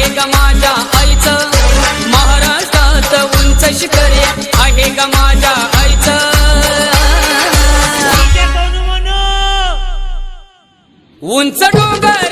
आहे ग माझ्या आईचं? महाराष्ट्रात उंच शिखर आहे ग माझ्या आईचं. उंच डोंगर